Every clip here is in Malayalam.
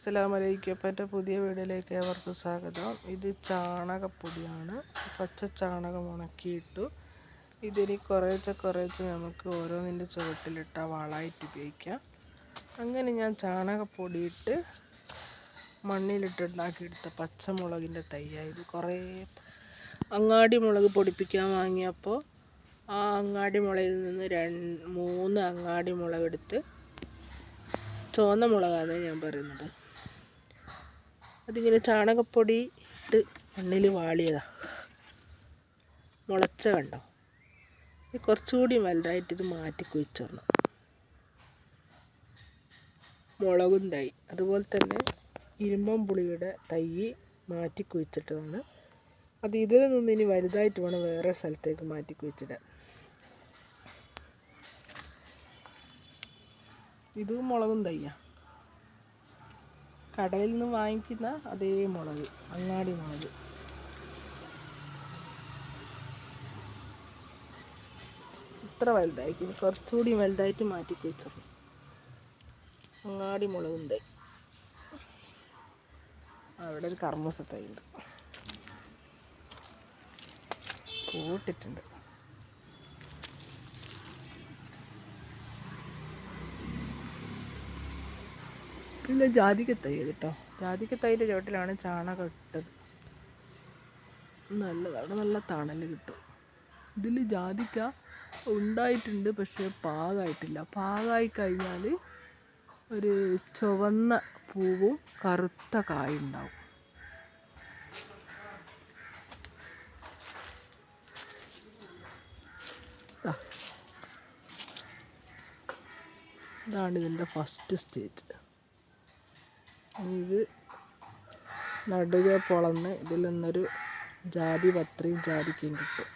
അസ്സലാമു അലൈക്കും അപ്പം എന്റെ പുതിയ വീഡിയോയിലേക്ക് ഏവർക്കും സ്വാഗതം. ഇത് ചാണകപ്പൊടിയാണ്. പച്ച ചാണകം ഉണക്കിയിട്ടു. ഇതിനി കുറേച്ചെ കുറേച്ചെ നമുക്ക് ഓരോന്നിന്റെ ചുവട്ടിലിട്ട വളമായിട്ട് ഉപയോഗിക്കാം. അങ്ങനെ ഞാൻ ചാണകപ്പൊടി ഇട്ട് മണ്ണിലിട്ട് ഉണ്ടാക്കിയെടുത്ത പച്ചമുളകിന്റെ തൈയായത് കുറേ അങ്ങാടി മുളക് പൊടിപ്പിക്കാൻ വാങ്ങിയപ്പോൾ ആ അങ്ങാടി മുളകിൽ നിന്ന് രണ്ട് മൂന്ന് അങ്ങാടി മുളകെടുത്ത് ചുവന്ന മുളകാണ് ഞാൻ പറയുന്നത്. അതിങ്ങനെ ചാണകപ്പൊടി ഇട്ട് മണ്ണിൽ വാളിയതാ. മുളച്ച കണ്ടോ? ഇത് കുറച്ചുകൂടി വലുതായിട്ട് ഇത് മാറ്റി കുഴിച്ചിടണം. മുളകും തൈ. അതുപോലെ തന്നെ ഇരുമ്പം പുളിയുടെ തൈ മാറ്റി കുഴിച്ചിട്ടതാണ്. അത് ഇതിൽ നിന്ന് ഇനി വലുതായിട്ട് വേണം വേറെ സ്ഥലത്തേക്ക് മാറ്റി കുഴിച്ചിടാൻ. ഇതും മുളകും തയ്യ കടയിൽ നിന്ന് വാങ്ങിക്കുന്ന അതേ മുളക് അങ്ങാടി മുളക്. ഇത്ര വലുതായിരിക്കും. കുറച്ചുകൂടി വലുതായിട്ട് മാറ്റി വെച്ചത്. അങ്ങാടി മുളകും ഉണ്ട് അവിടെ ഒരു കർമ്മസ ഉണ്ട് പൂട്ടിട്ടുണ്ട് പിന്നെ ജാതിക്ക തൈ കേട്ടോ ജാതിക്ക തൈന്റെ ചുവട്ടിലാണ് ചാണകം ഇട്ടത് നല്ലതാണ് നല്ല തണൽ കിട്ടും. ഇതിൽ ജാതിക്ക ഉണ്ടായിട്ടുണ്ട് പക്ഷേ പാകായിട്ടില്ല. പാകായി കഴിഞ്ഞാൽ ഒരു ചുവന്ന പൂവും കറുത്ത കായുണ്ടാവും. ഇതാണ് ഇതിന്റെ ഫസ്റ്റ് സ്റ്റേജ് ഇത് നടുക പൊളന്ന് ഇതിൽ നിന്നൊരു ജാതി പത്രയും ജാതിക്കയും കിട്ടും.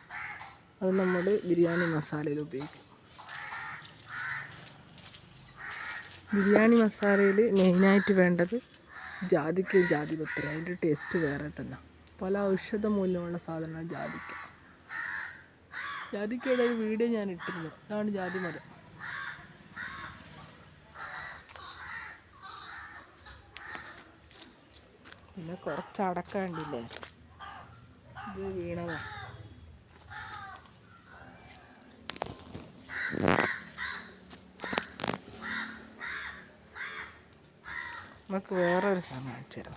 അത് നമ്മൾ ബിരിയാണി മസാലയിൽ ഉപയോഗിക്കും. ബിരിയാണി മസാലയിൽ മെയിനായിട്ട് വേണ്ടത് ജാതിക്ക് ജാതി പത്ര. അതിന്റെ ടേസ്റ്റ് വേറെ തന്നെ. പല ഔഷധ മൂല്യമുള്ള സാധനമാണ് ജാതിക്ക. ജാതിക്കയുടെ ഒരു വീഡിയോ ഞാൻ ഇട്ടിരുന്നു. അതാണ് ജാതി മരം. പിന്നെ കുറച്ച് അടക്ക കണ്ടില്ലേ? ഇത് വീണതാ. നമുക്ക് വേറൊരു സാധനം കാണിച്ചു തരാം.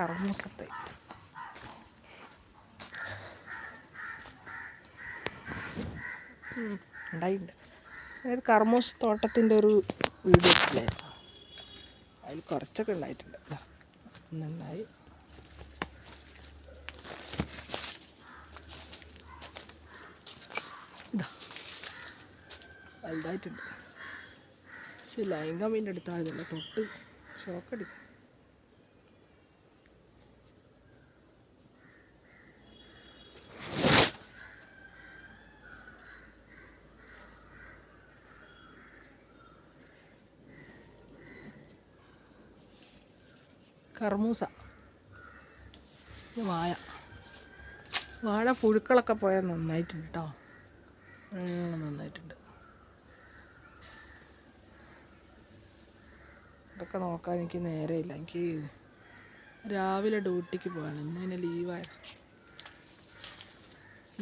കർമ്മസത്തെ. ഉണ്ടായിട്ടുണ്ട്. അതായത് കർമ്മൂസ് തോട്ടത്തിന്റെ ഒരു വീഡിയോ അതിൽ കുറച്ചൊക്കെ ഉണ്ടായിട്ടുണ്ട്. ഒന്നുണ്ടായി വലുതായിട്ടുണ്ട്. പക്ഷെ ലൈംഗമീന്റെ അടുത്തായതല്ല തൊട്ട് ഷോക്കടിക്കും കർമൂസ. വാഴ. വാഴ പുഴുക്കളൊക്കെ പോയാൽ നന്നായിട്ടുണ്ട് കേട്ടോ നന്നായിട്ടുണ്ട്. ഇതൊക്കെ നോക്കാൻ എനിക്ക് നേരമില്ല എനിക്ക് രാവിലെ ഡ്യൂട്ടിക്ക് പോകണം ഇന്ന് പിന്നെ ലീവായ.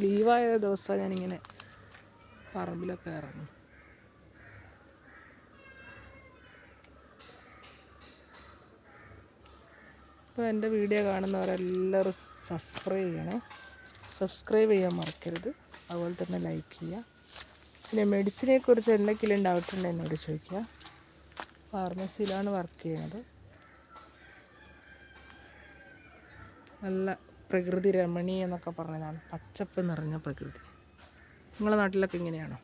ലീവായ ദിവസം ഞാനിങ്ങനെ പറമ്പിലൊക്കെ ഇറങ്ങും. അപ്പോൾ എന്റെ വീഡിയോ കാണുന്നവരെല്ലാവരും സബ്സ്ക്രൈബ് ചെയ്യണേ. സബ്സ്ക്രൈബ് ചെയ്യാൻ മറക്കരുത്. അതുപോലെ തന്നെ ലൈക്ക് ചെയ്യുക. പിന്നെ മെഡിസിനെക്കുറിച്ച് എന്തെങ്കിലും ഡൗട്ട് ഉണ്ടെങ്കിൽ എന്നോട് ചോദിക്കുക. ഫാർമസിയിലാണ് വർക്ക് ചെയ്യുന്നത് നല്ല പ്രകൃതി രമണീ എന്നൊക്കെ പറഞ്ഞതാണ്. പച്ചപ്പ് നിറഞ്ഞ പ്രകൃതി. നിങ്ങളുടെ നാട്ടിലൊക്കെ ഇങ്ങനെയാണോ?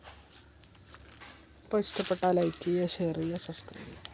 അപ്പോൾ ഇഷ്ടപ്പെട്ടാൽ ലൈക്ക് ചെയ്യുക ഷെയർ ചെയ്യുക സബ്സ്ക്രൈബ് ചെയ്യുക.